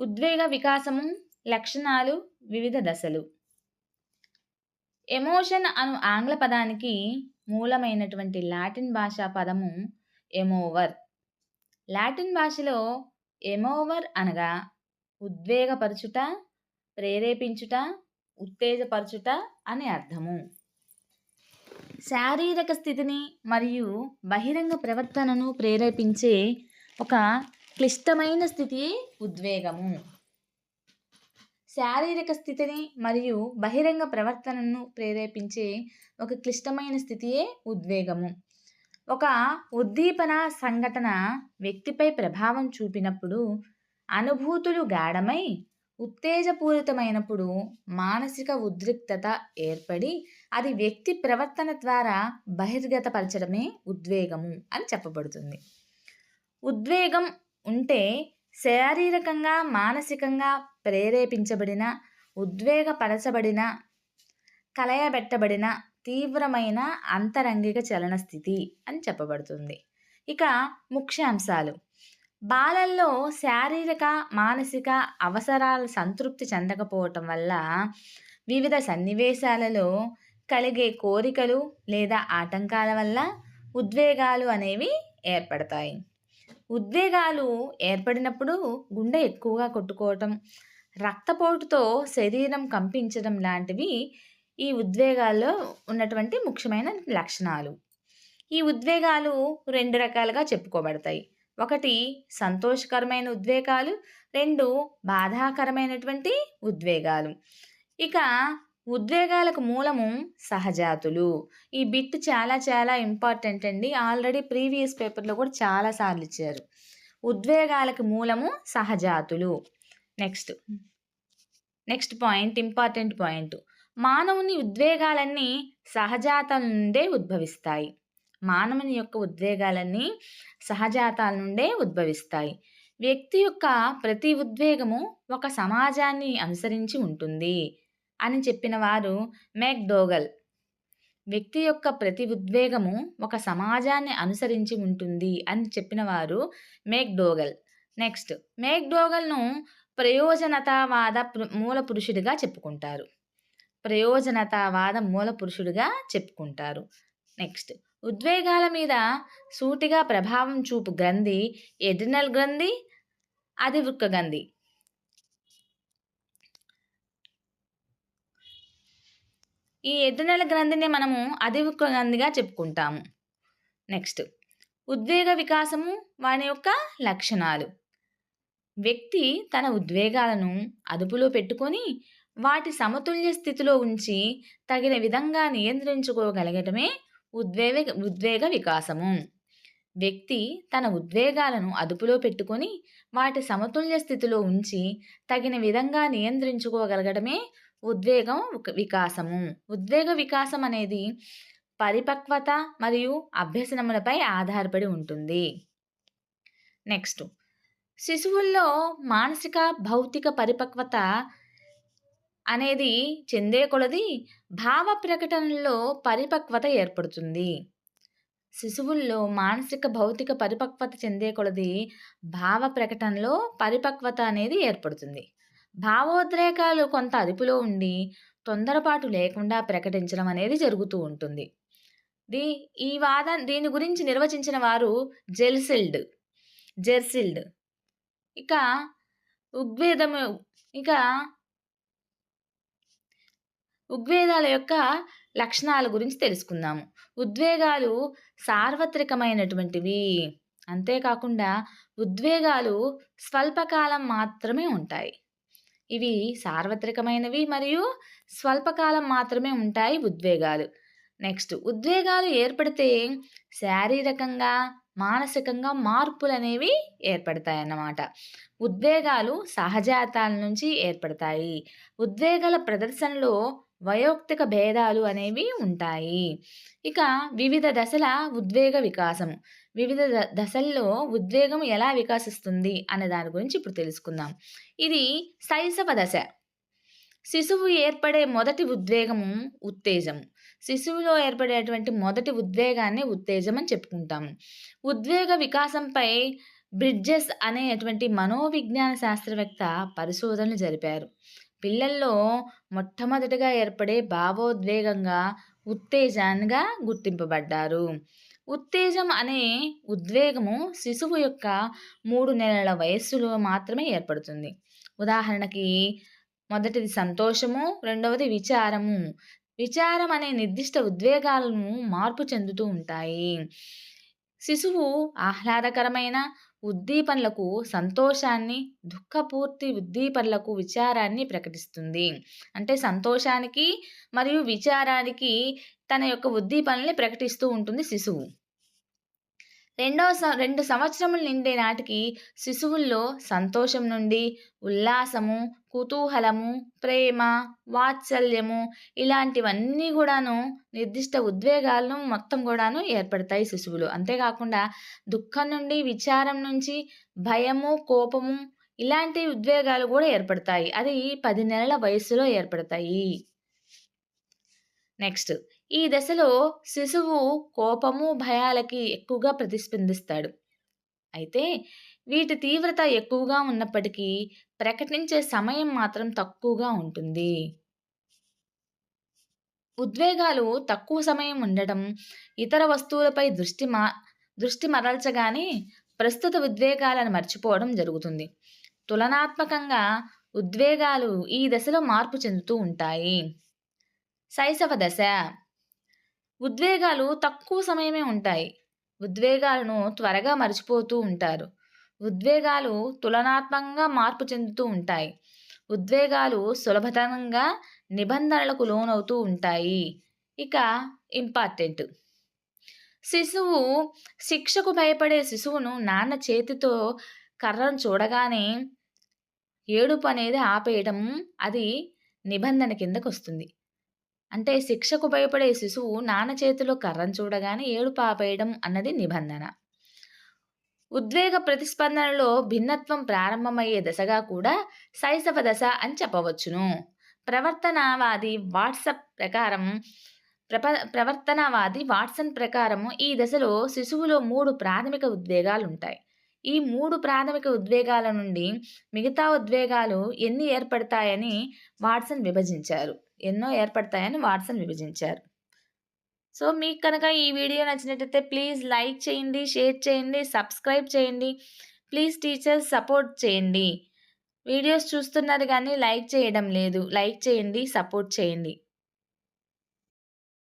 ఉద్వేగ వికాసము లక్షణాలు వివిధ దశలు. ఎమోషన్ అను ఆంగ్ల పదానికి మూలమైనటువంటి లాటిన్ భాషా పదము ఎమోవర్. లాటిన్ భాషలో ఎమోవర్ అనగా ఉద్వేగపరచుట ప్రేరేపించుట ఉత్తేజపరచుట అని అర్థము. శారీరక స్థితిని మరియు బహిరంగ ప్రవర్తనను ప్రేరేపించే ఒక క్లిష్టమైన స్థితి ఉద్వేగము. శారీరక స్థితిని మరియు బహిరంగ ప్రవర్తనను ప్రేరేపించే ఒక క్లిష్టమైన స్థితియే ఉద్వేగము. ఒక ఉద్దీపన సంఘటన వ్యక్తిపై ప్రభావం చూపినప్పుడు అనుభూతులు గాఢమై ఉత్తేజపూరితమైనప్పుడు మానసిక ఉద్రిక్తత ఏర్పడి అది వ్యక్తి ప్రవర్తన ద్వారా బహిర్గతపరచడమే ఉద్వేగము అని చెప్పబడుతుంది. ఉద్వేగం ఉంటే శారీరకంగా మానసికంగా ప్రేరేపించబడిన ఉద్వేగపరచబడిన కలయబెట్టబడిన తీవ్రమైన అంతరంగిక చలన స్థితి అని చెప్పబడుతుంది. ఇక ముఖ్యాంశాలు. బాలల్లో శారీరక మానసిక అవసరాలు సంతృప్తి చెందకపోవటం వల్ల వివిధ సన్నివేశాలలో కలిగే కోరికలు లేదా ఆటంకాల వల్ల ఉద్వేగాలు అనేవి ఏర్పడతాయి. ఉద్వేగాలు ఏర్పడినప్పుడు గుండె ఎక్కువగా కొట్టుకోవటం రక్తపోటుతో శరీరం కంపించడం లాంటివి ఈ ఉద్వేగాల్లో ఉన్నటువంటి ముఖ్యమైన లక్షణాలు. ఈ ఉద్వేగాలు రెండు రకాలుగా చెప్పుకోబడతాయి. ఒకటి సంతోషకరమైన ఉద్వేగాలు. రెండు బాధాకరమైనటువంటి ఉద్వేగాలు. ఇక ఉద్వేగాలకు మూలము సహజాతులు. ఈ బిట్ చాలా చాలా ఇంపార్టెంట్ అండి. ఆల్రెడీ ప్రీవియస్ పేపర్లో కూడా చాలాసార్లు ఇచ్చారు. ఉద్వేగాలకు మూలము సహజాతులు. Next. Next point important point. మానవుని ఉద్వేగాలన్నీ సహజాతాల నుండే ఉద్భవిస్తాయి. మానవుని యొక్క ఉద్వేగాలన్నీ సహజాతాల నుండే ఉద్భవిస్తాయి. వ్యక్తి యొక్క ప్రతి ఉద్వేగము ఒక సమాజాన్ని అనుసరించి ఉంటుంది. అని చెప్పిన వారు మెక్డోగల్ వ్యక్తి యొక్క ప్రతి ఉద్వేగము ఒక సమాజాన్ని అనుసరించి ఉంటుంది అని చెప్పిన వారు మేక్డోగల్ నెక్స్ట్ మేక్డోగల్ను ప్రయోజనతావాద మూల పురుషుడిగా చెప్పుకుంటారు. ప్రయోజనతావాద మూల పురుషుడిగా చెప్పుకుంటారు. నెక్స్ట్ ఉద్వేగాల మీద సూటిగా ప్రభావం చూపు గ్రంథి ఎడ్రినల్ గ్రంథి అధివృక్క గ్రంథి. ఈ ఎదునెల గ్రంథిని మనము అధివృక్క గ్రంథిగా చెప్పుకుంటాము. నెక్స్ట్ ఉద్వేగ వికాసము వాని యొక్క లక్షణాలు. వ్యక్తి తన ఉద్వేగాలను అదుపులో పెట్టుకొని వాటి సమతుల్య స్థితిలో ఉంచి తగిన విధంగా నియంత్రించుకోగలగటమే ఉద్వేగ ఉద్వేగ వికాసము. వ్యక్తి తన ఉద్వేగాలను అదుపులో పెట్టుకొని వాటి సమతుల్య స్థితిలో ఉంచి తగిన విధంగా నియంత్రించుకోగలగడమే ఉద్వేగం వికాసము. ఉద్వేగ వికాసం అనేది పరిపక్వత మరియు అభ్యసనములపై ఆధారపడి ఉంటుంది. నెక్స్ట్ శిశువుల్లో మానసిక భౌతిక పరిపక్వత అనేది చెందే కొలది భావ ప్రకటనలో పరిపక్వత ఏర్పడుతుంది. శిశువుల్లో మానసిక భౌతిక పరిపక్వత చెందే కొలది భావ ప్రకటనలో పరిపక్వత అనేది ఏర్పడుతుంది. భావోద్రేకాలు కొంత అదుపులో ఉండి తొందరపాటు లేకుండా ప్రకటించడం అనేది జరుగుతూ ఉంటుంది. దీ ఈ వాదం దీని గురించి నిర్వచించిన వారు జెల్సిల్డ్ జెర్సిల్డ్. ఇక ఉగ్వేదము ఇక ఉద్వేగాల యొక్క లక్షణాల గురించి తెలుసుకుందాము. ఉద్వేగాలు సార్వత్రికమైనటువంటివి. అంతేకాకుండా ఉద్వేగాలు స్వల్పకాలం మాత్రమే ఉంటాయి. ఇవి సార్వత్రికమైనవి మరియు స్వల్పకాలం మాత్రమే ఉంటాయి ఉద్వేగాలు. నెక్స్ట్ ఉద్వేగాలు ఏర్పడితే శారీరకంగా మానసికంగా మార్పులు అనేవి ఏర్పడతాయి అన్నమాట ఉద్వేగాలు సహజాతాల నుంచి ఏర్పడతాయి. ఉద్వేగాల ప్రదర్శనలో వయోక్తిక భేదాలు అనేవి ఉంటాయి. ఇక వివిధ దశల ఉద్వేగ వికాసం వివిధ దశల్లో ఉద్వేగం ఎలా వికాసిస్తుంది అనే దాని గురించి ఇప్పుడు తెలుసుకుందాం. ఇది శైశవ దశ. శిశువు ఏర్పడే మొదటి ఉద్వేగము ఉత్తేజము. శిశువులో ఏర్పడేటువంటి మొదటి ఉద్వేగాన్ని ఉత్తేజం అని చెప్పుకుంటాము ఉద్వేగ వికాసంపై బ్రిడ్జెస్ అనేటువంటి మనోవిజ్ఞాన శాస్త్రవేత్త పరిశోధనలు జరిపారు. పిల్లల్లో మొట్టమొదటిగా ఏర్పడే భావోద్వేగంగా ఉత్తేజాన్గా గుర్తింపబడ్డారు. ఉత్తేజం అనే ఉద్వేగము శిశువు యొక్క మూడు నెలల వయస్సులో మాత్రమే ఏర్పడుతుంది. ఉదాహరణకి మొదటిది సంతోషము రెండవది విచారము. విచారం అనే నిర్దిష్ట ఉద్వేగాలను మార్పు చెందుతూ ఉంటాయి. శిశువు ఆహ్లాదకరమైన ఉద్దీపనలకు సంతోషాన్ని దుఃఖపూర్తి ఉద్దీపనలకు విచారాన్ని ప్రకటిస్తుంది. అంటే సంతోషానికి మరియు విచారానికి తన యొక్క ఉద్దీపనల్ని ప్రకటిస్తూ ఉంటుంది శిశువు. రెండవ రెండు సంవత్సరములు నిండే నాటికి శిశువుల్లో సంతోషం నుండి ఉల్లాసము కుతూహలము ప్రేమ వాత్సల్యము ఇలాంటివన్నీ కూడాను నిర్దిష్ట ఉద్వేగాలను మొత్తం కూడాను ఏర్పడతాయి శిశువులు. అంతేకాకుండా దుఃఖం నుండి విచారం నుంచి భయము కోపము ఇలాంటి ఉద్వేగాలు కూడా ఏర్పడతాయి. అది పది నెలల వయసులో ఏర్పడతాయి. నెక్స్ట్ ఈ దశలో శిశువు కోపము భయాలకి ఎక్కువగా ప్రతిస్పందిస్తాడు. అయితే వీటి తీవ్రత ఎక్కువగా ఉన్నప్పటికీ ప్రకటించే సమయం మాత్రం తక్కువగా ఉంటుంది. ఉద్వేగాలు తక్కువ సమయం ఉండటం ఇతర వస్తువులపై దృష్టి మా దృష్టి మరల్చగానే ప్రస్తుత ఉద్వేగాలను మర్చిపోవడం జరుగుతుంది. తులనాత్మకంగా ఉద్వేగాలు ఈ దశలో మార్పు చెందుతూ ఉంటాయి. శైశవ దశ ఉద్వేగాలు తక్కువ సమయమే ఉంటాయి. ఉద్వేగాలను త్వరగా మర్చిపోతూ ఉంటారు. ఉద్వేగాలు తులనాత్మకంగా మార్పు చెందుతూ ఉంటాయి. ఉద్వేగాలు సులభతరంగా నిబంధనలకు లోనవుతూ ఉంటాయి. ఇక ఇంపార్టెంట్. శిశువు శిక్షకు భయపడే శిశువును నాన్న చేతితో కర్రను చూడగానే ఏడుపు అనేది ఆపేయడం అది నిబంధన కిందకు వస్తుంది అంటే శిక్షకు భయపడే శిశువు నాన్న చేతిలో కర్రం చూడగానే ఏడు ఆపేయడం అన్నది నిబంధన. ఉద్వేగ ప్రతిస్పందనలో భిన్నత్వం ప్రారంభమయ్యే దశగా కూడా శైశవ దశ అని చెప్పవచ్చును. ప్రవర్తనవాది వాట్సప్ ప్రకారం ప్రప ప్రవర్తనవాది వాట్సన్ ప్రకారం ఈ దశలో శిశువులో మూడు ప్రాథమిక ఉద్వేగాలు ఉంటాయి ఈ మూడు ప్రాథమిక ఉద్వేగాల నుండి మిగతా ఉద్వేగాలు ఎన్ని ఏర్పడతాయని వాట్సన్ విభజించారు. ఎన్నో ఏర్పడతాయని వాట్సన్ విభజించారు. సో మీకు కనుక ఈ వీడియో నచ్చినట్టయితే ప్లీజ్ లైక్ చేయండి షేర్ చేయండి సబ్స్క్రైబ్ చేయండి. ప్లీజ్ టీచర్స్ సపోర్ట్ చేయండి. వీడియోస్ చూస్తున్నారు కానీ లైక్ చేయడం లేదు. లైక్ చేయండి సపోర్ట్ చేయండి.